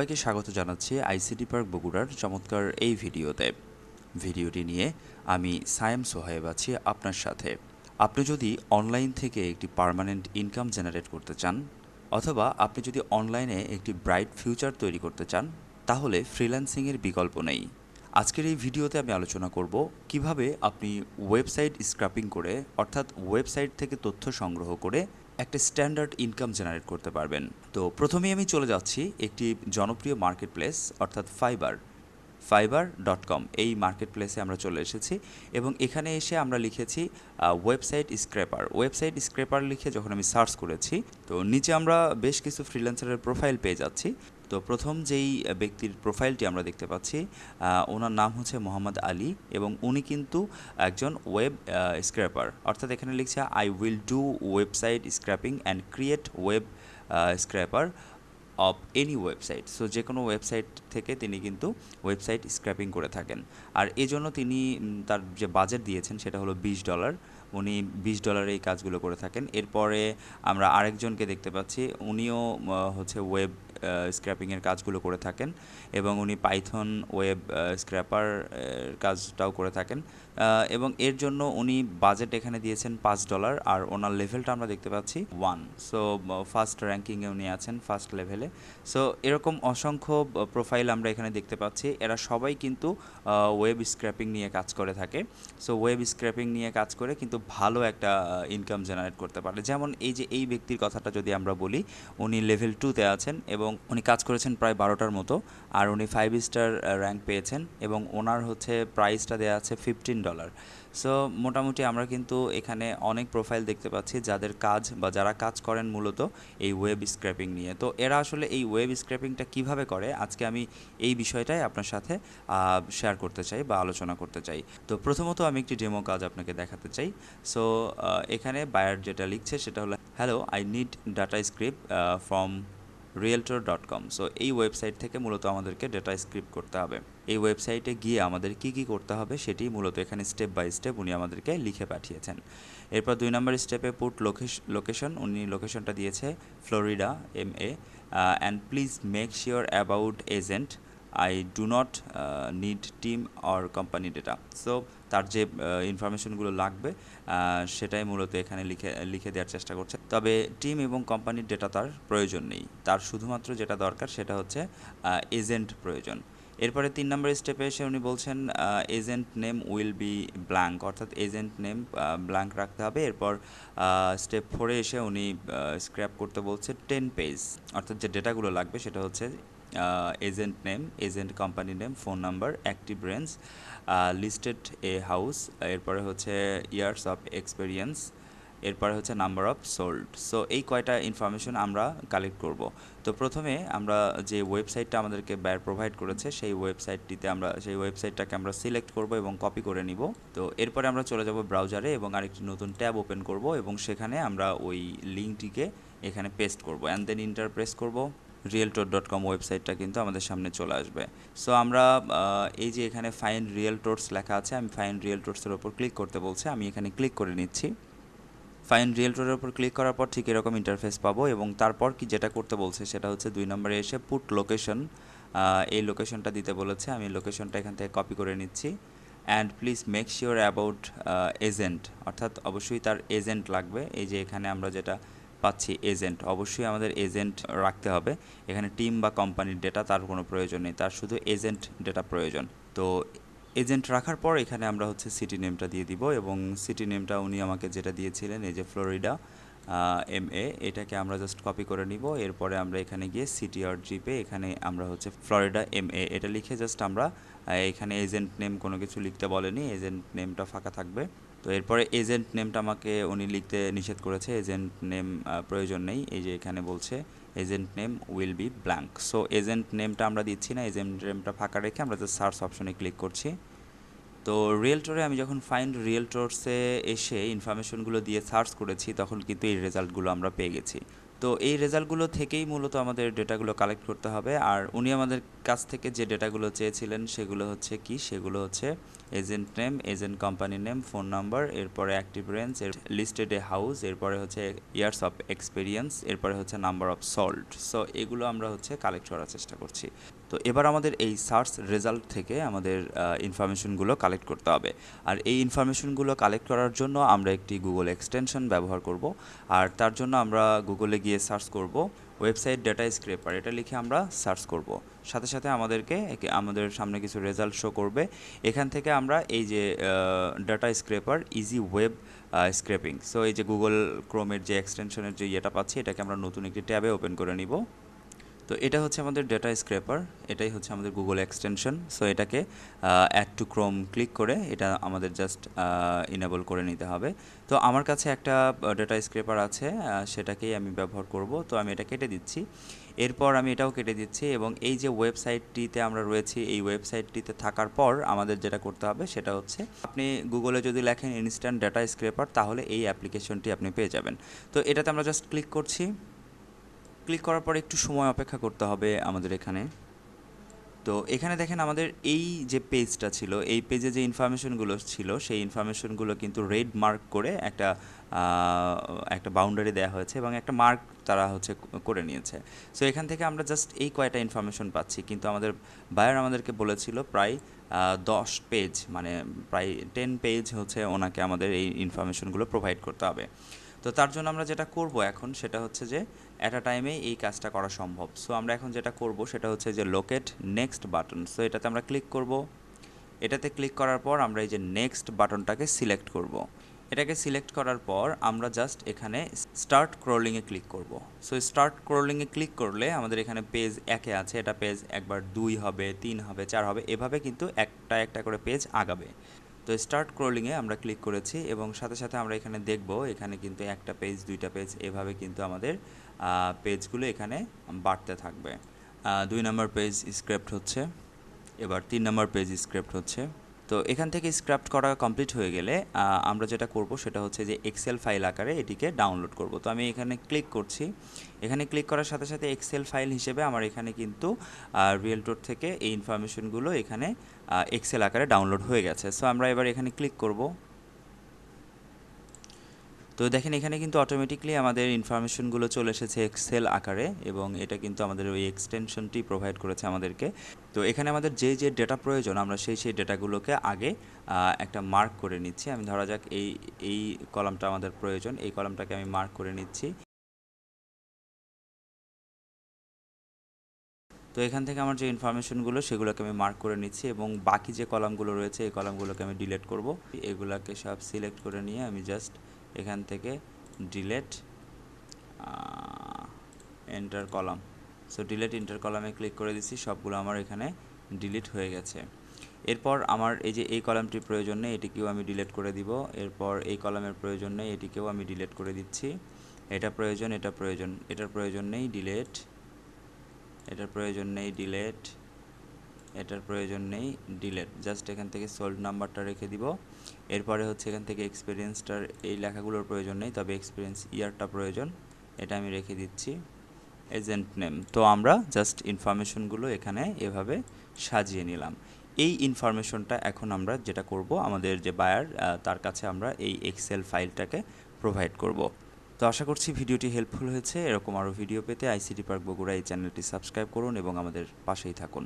সবাইকে স্বাগত জানাচ্ছি আইসিটি পার্ক বগুড়ার চমৎকার এই ভিডিওতে। ভিডিওটি নিয়ে আমি সায়েম সোহাইব আছি আপনার সাথে। আপনি যদি অনলাইন থেকে একটি পার্মানেন্ট ইনকাম জেনারেট করতে চান, অথবা আপনি যদি অনলাইনে একটি ব্রাইট ফিউচার তৈরি করতে চান, তাহলে ফ্রিল্যান্সিংয়ের বিকল্প নেই। আজকের এই ভিডিওতে আমি আলোচনা করব কীভাবে আপনি ওয়েবসাইট স্ক্রাপিং করে, অর্থাৎ ওয়েবসাইট থেকে তথ্য সংগ্রহ করে একটা স্ট্যান্ডার্ড ইনকাম জেনারেট করতে পারবেন। তো প্রথমেই আমি চলে যাচ্ছি একটি জনপ্রিয় মার্কেট প্লেস অর্থাৎ ফাইবার ফাইবার ডট কম এই মার্কেট প্লেসে আমরা চলে এসেছি এবং এখানে এসে আমরা লিখেছি ওয়েবসাইট স্ক্র্যাপার ওয়েবসাইট স্ক্র্যাপার লিখে যখন আমি সার্চ করেছি, তো নিচে আমরা বেশ কিছু ফ্রিল্যান্সারের প্রোফাইল পেয়ে যাচ্ছি। তো প্রথম যেই ব্যক্তির প্রোফাইলটি আমরা দেখতে পাচ্ছি ওনার নাম হচ্ছে মোহাম্মদ আলী এবং উনি কিন্তু একজন ওয়েব স্ক্র্যাপার। অর্থাৎ এখানে লিখছে I will do website scraping and create web scraper of any website so যে কোনো ওয়েবসাইট থেকে তিনি কিন্তু ওয়েবসাইট স্ক্র্যাপিং করে থাকেন। আর এজন্য তিনি তার যে বাজেট দিয়েছেন সেটা হলো বিশ ডলার। উনি বিশ ডলারে এই কাজগুলো করে থাকেন। এরপরে আমরা আরেকজনকে দেখতে পাচ্ছি, উনিও হচ্ছে ওয়েব স্ক্র্যাপিংয়ের কাজগুলো করে থাকেন এবং উনি পাইথন ওয়েব স্ক্র্যাপার কাজটাও করে থাকেন। এবং এর জন্য উনি বাজেট এখানে দিয়েছেন পাঁচ ডলার আর ওনার লেভেলটা আমরা দেখতে পাচ্ছি ওয়ান সো ফার্স্ট র্যাঙ্কিংয়ে উনি আছেন ফার্স্ট লেভেলে সো এরকম অসংখ্য প্রোফাইল আমরা এখানে দেখতে পাচ্ছি। এরা সবাই কিন্তু ওয়েব স্ক্র্যাপিং নিয়ে কাজ করে থাকে। সো ওয়েব স্ক্র্যাপিং নিয়ে কাজ করে কিন্তু ভালো একটা ইনকাম জেনারেট করতে পারে যেমন এই যে এই ব্যক্তির কথাটা যদি আমরা বলি, উনি লেভেল টুতে আছেন এবং উনি কাজ করেছেন প্রায় বারোটার মতো, আর উনি ফাইভ স্টার র্যাঙ্ক পেয়েছেন এবং ওনার হচ্ছে প্রাইসটা দেওয়া আছে ফিফটিন ডলার সো মোটামুটি আমরা কিন্তু এখানে অনেক প্রোফাইল দেখতে পাচ্ছি যাদের কাজ বা যারা কাজ করেন মূলত এই ওয়েব স্ক্র্যাপিং নিয়ে। তো এরা আসলে এই ওয়েব স্ক্র্যাপিংটা কীভাবে করে? আজকে আমি এই বিষয়টাই আপনার সাথে শেয়ার করতে চাই বা আলোচনা করতে চাই। তো প্রথমত আমি একটি ডেমো কাজ আপনাকে দেখাতে চাই। সো এখানে বায়ার যেটা লিখছে সেটা হলো hello I need data script from realtor dot com so এই ওয়েবসাইট থেকে মূলত আমাদেরকে ডেটা স্ক্রিপ্ট করতে হবে। এই ওয়েবসাইটে গিয়ে আমাদের কি কি করতে হবে সেটি মূলত এখানে স্টেপ বাই স্টেপ উনি আমাদেরকে লিখে পাঠিয়েছেন। এরপর দুই নম্বর স্টেপে পুট লোকেশন উনি লোকেশনটা দিয়েছে Florida M A and please make sure about agent I do not need team or company data so তার যে ইনফরমেশনগুলো লাগবে সেটাই মূলত এখানে লিখে লিখে দেওয়ার চেষ্টা করছে। তবে টিম এবং কোম্পানির ডেটা তার প্রয়োজন নেই। তার শুধুমাত্র যেটা দরকার সেটা হচ্ছে এজেন্ট প্রয়োজন। এরপরে তিন নম্বর স্টেপে এসে উনি বলছেন agent name will be blank অর্থাৎ এজেন্ট নেম ব্ল্যাঙ্ক রাখতে হবে। এরপর স্টেপ ফোরে এসে উনি স্ক্র্যাপ করতে বলছে টেন পেজ অর্থাৎ যে ডেটাগুলো লাগবে সেটা হচ্ছে agent name agent company name phone number active range listed a house এরপরে হচ্ছে ইয়ার্স অফ এক্সপেরিয়েন্স এরপরে হচ্ছে নাম্বার অফ সোল্ড সো এই কয়টা ইনফরমেশন আমরা কালেক্ট করব। তো প্রথমে আমরা যে ওয়েবসাইটটা আমাদেরকে ব্যয় প্রোভাইড করেছে, সেই ওয়েবসাইটটিতে আমরা, সেই ওয়েবসাইটটাকে আমরা সিলেক্ট করব এবং কপি করে নিব। তো এরপরে আমরা চলে যাব ব্রাউজারে এবং আরেকটি নতুন ট্যাব ওপেন করব এবং সেখানে আমরা ওই লিঙ্কটিকে এখানে পেস্ট করব। অ্যান্ড দেন ইন্টার প্রেস করব। রিয়েলটোর ডট কম ওয়েবসাইটটা কিন্তু আমাদের সামনে চলে আসবে। সো আমরা এই যে এখানে ফাইন রিয়েল টোর্স লেখা আছে, আমি ফাইন রিয়েল টোর্সের ওপর ক্লিক করতে বলছে, আমি এখানে ক্লিক করে নিচ্ছি। ফাইন রিয়েলটোরের উপর ক্লিক করার পর ঠিক এরকম ইন্টারফেস পাবো এবং তারপর কি যেটা করতে বলছে সেটা হচ্ছে দুই নম্বরে এসে পুট লোকেশন এই লোকেশনটা দিতে বলেছে, আমি লোকেশনটা এখান থেকে কপি করে নিচ্ছি। And please make sure about agent অর্থাৎ অবশ্যই তার এজেন্ট লাগবে। এই যে এখানে আমরা যেটা পাচ্ছি এজেন্ট অবশ্যই আমাদের এজেন্ট রাখতে হবে। এখানে টিম বা কোম্পানির ডেটা তার কোনো প্রয়োজন নেই, তার শুধু এজেন্ট ডেটা প্রয়োজন। তো এজেন্ট রাখার পর এখানে আমরা হচ্ছে সিটি নেমটা দিয়ে দিব এবং সিটি নেমটা উনি আমাকে যেটা দিয়েছিলেন, এই যে ফ্লোরিডা এম এ এটাকে আমরা জাস্ট কপি করে নিব। এরপরে আমরা এখানে গিয়ে সিটি আর জিপে এখানে আমরা হচ্ছে ফ্লোরিডা এম এ এটা লিখে জাস্ট আমরা এখানে এজেন্ট নেম কোনো কিছু লিখতে বলেনি এজেন্ট নেমটা ফাঁকা থাকবে। তো এরপরে এজেন্ট নেমটা আমাকে উনি লিখতে নিষেধ করেছে। এজেন্ট নেম প্রয়োজন নেই। এই যে এখানে বলছে agent name will be blank so agent নেমটা আমরা দিচ্ছি না এজেন্ট নেমটা ফাঁকা রেখে আমরা জাস্ট সার্চ অপশনে ক্লিক করছি। তো রিয়েলটোরে আমি যখন ফাইন্ড রিয়েলটোর্সে এসে ইনফরমেশনগুলো দিয়ে সার্চ করেছি, তখন কিন্তু এই রেজাল্টগুলো আমরা পেয়ে গেছি। তো এই রেজাল্টগুলো থেকেই মূলত আমাদের ডেটাগুলো কালেক্ট করতে হবে। আর উনি আমাদের কাছ থেকে যে ডেটাগুলো চেয়েছিলেন সেগুলো হচ্ছে কি? সেগুলো হচ্ছে agent name, agent company name, phone number, এরপরে অ্যাক্টিভ রেঞ্জ, এর লিস্টেড এ হাউস, এরপরে হচ্ছে ইয়ার্স অফ এক্সপিরিয়েন্স, এরপরে হচ্ছে নাম্বার অফ সল্ট। সো এগুলো আমরা হচ্ছে কালেক্ট করার চেষ্টা করছি। তো এবার আমাদের এই সার্চ রেজাল্ট থেকে আমাদের ইনফরমেশনগুলো কালেক্ট করতে হবে। আর এই ইনফরমেশনগুলো কালেক্ট করার জন্য আমরা একটি গুগল এক্সটেনশন ব্যবহার করব। আর তার জন্য আমরা গুগলে গিয়ে সার্চ করব ওয়েবসাইট ডেটা স্ক্রেপার। এটা লিখে আমরা সার্চ করব। সাথে সাথে আমাদেরকে আমাদের সামনে কিছু রেজাল্ট শো করবে। এখান থেকে আমরা এই যে data scraper, easy web scraping. So এই যে গুগল ক্রোমের যে এক্সটেনশনের যে ইয়েটা পাচ্ছি, এটাকে আমরা নতুন একটি ট্যাবে ওপেন করে নিব। তো এটা হচ্ছে আমাদের ডেটা স্ক্রেপার এটাই হচ্ছে আমাদের গুগল এক্সটেনশন সো এটাকে অ্যাড টু ক্রোম ক্লিক করে এটা আমাদের জাস্ট ইনেবল করে নিতে হবে। তো আমার কাছে একটা ডেটা স্ক্রেপার আছে সেটাকেই আমি ব্যবহার করব, তো আমি এটা কেটে দিচ্ছি। এরপর আমি এটাও কেটে দিচ্ছি এবং এই যে ওয়েবসাইটটিতে আমরা রয়েছি, এই ওয়েবসাইটটিতে থাকার পর আমাদের যেটা করতে হবে সেটা হচ্ছে, আপনি গুগলে যদি লেখেন ইনস্ট্যান্ট ডেটা স্ক্রেপার তাহলে এই অ্যাপ্লিকেশনটি আপনি পেয়ে যাবেন। তো এটাতে আমরা জাস্ট ক্লিক করছি। ক্লিক করার পর একটু সময় অপেক্ষা করতে হবে আমাদের এখানে। তো এখানে দেখেন আমাদের এই যে পেজটা ছিল, এই পেজে যে ইনফরমেশনগুলো ছিল, সেই ইনফরমেশনগুলো কিন্তু রেড মার্ক করে একটা একটা বাউন্ডারি দেওয়া হয়েছে এবং একটা মার্ক তারা হচ্ছে করে নিয়েছে। সো এখান থেকে আমরা জাস্ট এই কয়টা ইনফরমেশন পাচ্ছি, কিন্তু আমাদের বায়ার আমাদেরকে বলেছিল প্রায় দশ পেজ মানে প্রায় টেন পেজ হচ্ছে ওনাকে আমাদের এই ইনফরমেশনগুলো প্রোভাইড করতে হবে। তো তার জন্য আমরা যেটা করব এখন সেটা হচ্ছে যে অ্যাট আ টাইমে এই কাজটা করা সম্ভব। সো আমরা এখন যেটা করব সেটা হচ্ছে যে লোকেট নেক্সট বাটন সো এটাতে আমরা ক্লিক করব। এটাতে ক্লিক করার পর আমরা এই যে নেক্সট বাটনটাকে সিলেক্ট করব। এটাকে সিলেক্ট করার পর আমরা জাস্ট এখানে স্টার্ট ক্রোলিংয়ে ক্লিক করব। সো স্টার্ট ক্রোলিংয়ে ক্লিক করলে আমাদের এখানে পেজ একে আছে। এটা পেজ একবার দুই হবে, তিন হবে, চার হবে। এভাবে কিন্তু একটা একটা করে পেজ আগাবে। তো স্টার্ট ক্রোলিংয়ে আমরা ক্লিক করেছি এবং সাথে সাথে আমরা এখানে দেখব, এখানে কিন্তু একটা পেজ দুইটা পেজ এভাবে কিন্তু আমাদের পেজগুলো এখানে বাড়তে থাকবে। দুই নম্বর পেজ স্ক্রিপ্ট হচ্ছে, এবার তিন নম্বর পেজ স্ক্রিপ্ট হচ্ছে। তো এখান থেকে স্ক্রাপ্ট করা কমপ্লিট হয়ে গেলে আমরা যেটা করব সেটা হচ্ছে যে এক্সেল ফাইল আকারে এটিকে ডাউনলোড করব। তো আমি এখানে ক্লিক করছি। এখানে ক্লিক করার সাথে সাথে এক্সেল ফাইল হিসেবে আমার এখানে কিন্তু রিয়েলটোর থেকে এই ইনফরমেশনগুলো এখানে এক্সেল আকারে ডাউনলোড হয়ে গেছে। সো আমরা এবার এখানে ক্লিক করব। তো দেখেন, এখানে কিন্তু অটোমেটিকলি আমাদের ইনফরমেশনগুলো চলে এসেছে এক্সেল আকারে এবং এটা কিন্তু আমাদের ওই এক্সটেনশনটি প্রোভাইড করেছে আমাদেরকে। তো এখানে আমাদের যে যে ডেটা প্রয়োজন, আমরা সেই সেই ডেটাগুলোকে আগে একটা মার্ক করে নিচ্ছি। আমি ধরা যাক এই এই কলামটা আমাদের প্রয়োজন। এই কলামটাকে আমি মার্ক করে নিচ্ছি। তো এখান থেকে আমার যে ইনফরমেশনগুলো, সেগুলোকে আমি মার্ক করে নিচ্ছি এবং বাকি যে কলামগুলো রয়েছে, এই কলামগুলোকে আমি ডিলেট করব। এগুলোকে সব সিলেক্ট করে নিয়ে আমি জাস্ট এখান থেকে delete enter column. So delete enter কলামে ক্লিক করে দিচ্ছি, সবগুলো আমার এখানে ডিলিট হয়ে গেছে। এরপর আমার এই যে এই কলামটির প্রয়োজন নেই, এটিকেও আমি ডিলিট করে দিব। এরপর এই কলামের প্রয়োজন নেই, এটিকেও আমি ডিলিট করে দিচ্ছি। এটা প্রয়োজন এটা প্রয়োজন, এটার প্রয়োজন নেই ডিলেট এটার প্রয়োজন নেই ডিলেট এটার প্রয়োজন নেই ডিলেট জাস্ট এখান থেকে সোল্ড নাম্বারটা রেখে দিব। এরপরে হচ্ছে এখান থেকে এক্সপিরিয়েন্সটার এই লেখাগুলোর প্রয়োজন নেই, তবে এক্সপিরিয়েন্স ইয়ারটা প্রয়োজন, এটা আমি রেখে দিচ্ছি। এজেন্ট নেম তো আমরা জাস্ট ইনফরমেশনগুলো এখানে এভাবে সাজিয়ে নিলাম। এই ইনফরমেশনটা এখন আমরা যেটা করব, আমাদের যে বায়ার তার কাছে আমরা এই এক্সেল ফাইলটাকে প্রোভাইড করব। তো আশা করছি ভিডিওটি হেল্পফুল হয়েছে। এরকম আরও ভিডিও পেতে আইসিডি পার্ক বগুড়া এই চ্যানেলটি সাবস্ক্রাইব করুন এবং আমাদের পাশেই থাকুন।